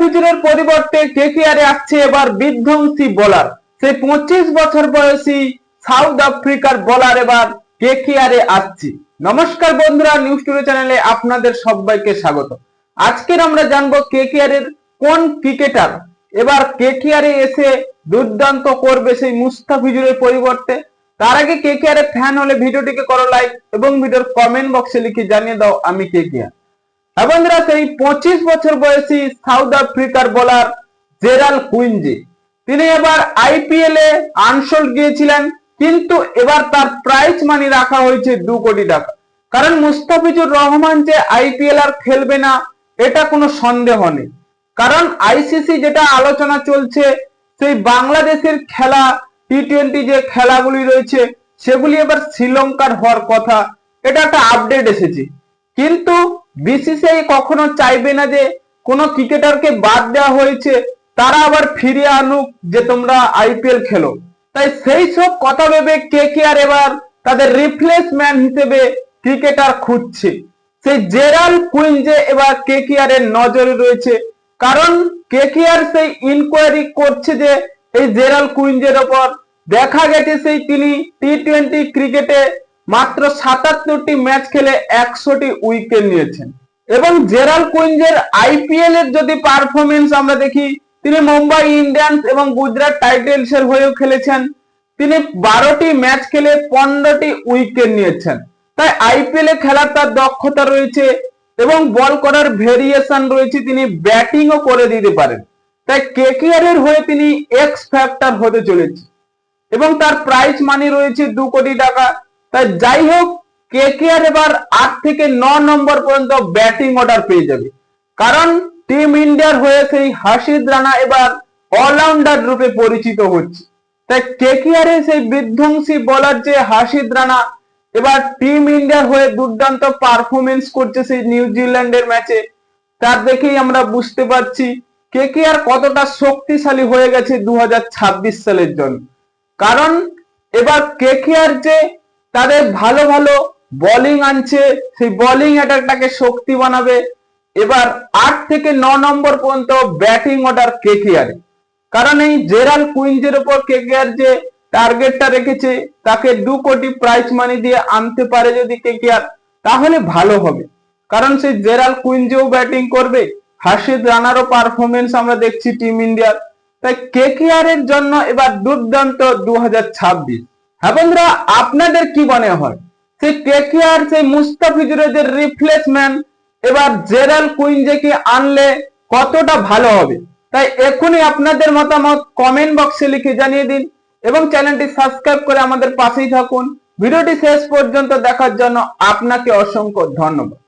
মুস্তাফিজুরের পরিবর্তে কেকেআরে আসছে এবার বিধ্বংসী বোলার সেই পঁচিশ বছর বয়সী সাউথ আফ্রিকার বোলার এবার কেকেআরে আসছে। নমস্কার বন্ধুরা নিউজ টুডে চ্যানেলে আপনাদের সবাইকে স্বাগত। আজকের আমরা জানব কেকেআর এর কোন ক্রিকেটার এবার কেকেআরে এসে দুর্দান্ত করবে সেই মুস্তাফিজুরের পরিবর্তে। তার আগে কেকেআর এর ফ্যান হলে ভিডিওটিকে করো লাইক এবং ভিডিওর কমেন্ট বক্সে লিখে জানিয়ে দাও, আমি কেকেআর বন্ধুরা সেই পঁচিশ বছর বয়সী সাউথ আফ্রিকার বোলার জেরাল কুইনজি। তিনি এবার আইপিএল এ আনসোল্ড গিয়েছিলেন, কিন্তু এবার তার প্রাইজ মানি রাখা হয়েছে দু কোটি টাকা। কারণ মুস্তাফিজুর রহমান যে আইপিএল আর খেলবে না, এটা কোনো সন্দেহ নেই। কারণ আইসিসি যেটা আলোচনা চলছে, সেই বাংলাদেশের খেলা টি টোয়েন্টি যে খেলাগুলি রয়েছে, সেগুলি এবার শ্রীলঙ্কার হওয়ার কথা। এটা একটা আপডেট এসেছে। কিন্তু বিসিসিআই কখনো চাইবে না যে কোনো ক্রিকেটারকে বাদ দেওয়া হয়েছে, তারা আবার ফিরিয়ে আনুক যে তোমরা আইপিএল খেলো। তাই সেই সব কথা ভেবে কে কে আর এবার তাদের রিপ্লেসম্যান হিসেবে ক্রিকেটার খুঁজছে। সেই জেরাল কুইন যে এবার কে কে আর এর নজরে রয়েছে। কারণ কে কে আর সেই ইনকোয়ারি করছে যে এই জেরাল কুইনজের ওপর দেখা গেছে সেই তিনি টি টোয়েন্টি ক্রিকেটে মাত্র সাতাত্তরটি ম্যাচ খেলে একশোটি উইকেট নিয়েছেন। এবং জেরাল কুইঞ্জের আইপিএল এর যদি পারফরমেন্স আমরা দেখি, তিনি মুম্বাই ইন্ডিয়ান্স এবং গুজরাট টাইটেলস এর হয়েও খেলেছেন। তিনি বারোটি ম্যাচ খেলে পনেরোটি উইকেট নিয়েছেন। তাই আইপিএল এ খেলার তার দক্ষতা রয়েছে এবং বল করার ভেরিয়েশন রয়েছে তিনি ব্যাটিংও করে দিতে পারেন। তাই কেকেআর এর হয়ে তিনি এক্স ফ্যাক্টর হতে চলেছে এবং তার প্রাইস মানি রয়েছে দু কোটি টাকা। তাই যাই হোক কে কে আর এবার আট থেকে ন নম্বর পর্যন্ত ব্যাটিং অর্ডার পেয়ে যাবে। কারণ টিম ইন্ডিয়ার হয়ে সেই হাসিদ রানা এবার অলরাউন্ডার রূপে পরিচিত হচ্ছে। তাই কে কে আর সেই বিধ্বংসী বলার যে হাসিদ রানা, এবার টিম ইন্ডিয়ার হয়ে দুর্দান্ত পারফরমেন্স করছে সেই নিউজিল্যান্ডের ম্যাচে তার দেখেই আমরা বুঝতে পারছি কে কে আর কতটা শক্তিশালী হয়ে গেছে দু হাজার ছাব্বিশ সালের জন্য। কারণ এবার কে কে আর যে তাদের ভালো ভালো বোলিং আনছে, সেই বোলিং অ্যাটাকটাকে শক্তি বানাবে। এবার আট থেকে ন নম্বর পর্যন্ত ব্যাটিং অর্ডার কে কে আর কারণ এই জেরাল কুইন্সের উপর কে কে আর যে টার্গেটটা রেখেছে, তাকে দু কোটি প্রাইজ মানি দিয়ে আনতে পারে যদি কে কে আর তাহলে ভালো হবে। কারণ সেই জেরাল কুইন্সেও ব্যাটিং করবে হাসিদ রানারও পারফরমেন্স আমরা দেখছি টিম ইন্ডিয়ার তাই কে কে আর এর জন্য এবার দুর্দান্ত দু হাজার ছাব্বিশ। হ্যাঁ বন্ধুরা, আপনাদের কি মনে হয়? সেই কে কে সেই মুস্তাফিজুরের রিপ্লেসমেন্ট এবার জেরাল কুইনজেকে আনলে কতটা ভালো হবে? তাই এখনই আপনাদের মতামত কমেন্ট বক্সে লিখে জানিয়ে দিন এবং চ্যানেলটি সাবস্ক্রাইব করে আমাদের পাশেই থাকুন। ভিডিওটি শেষ পর্যন্ত দেখার জন্য আপনাকে অসংখ্য ধন্যবাদ।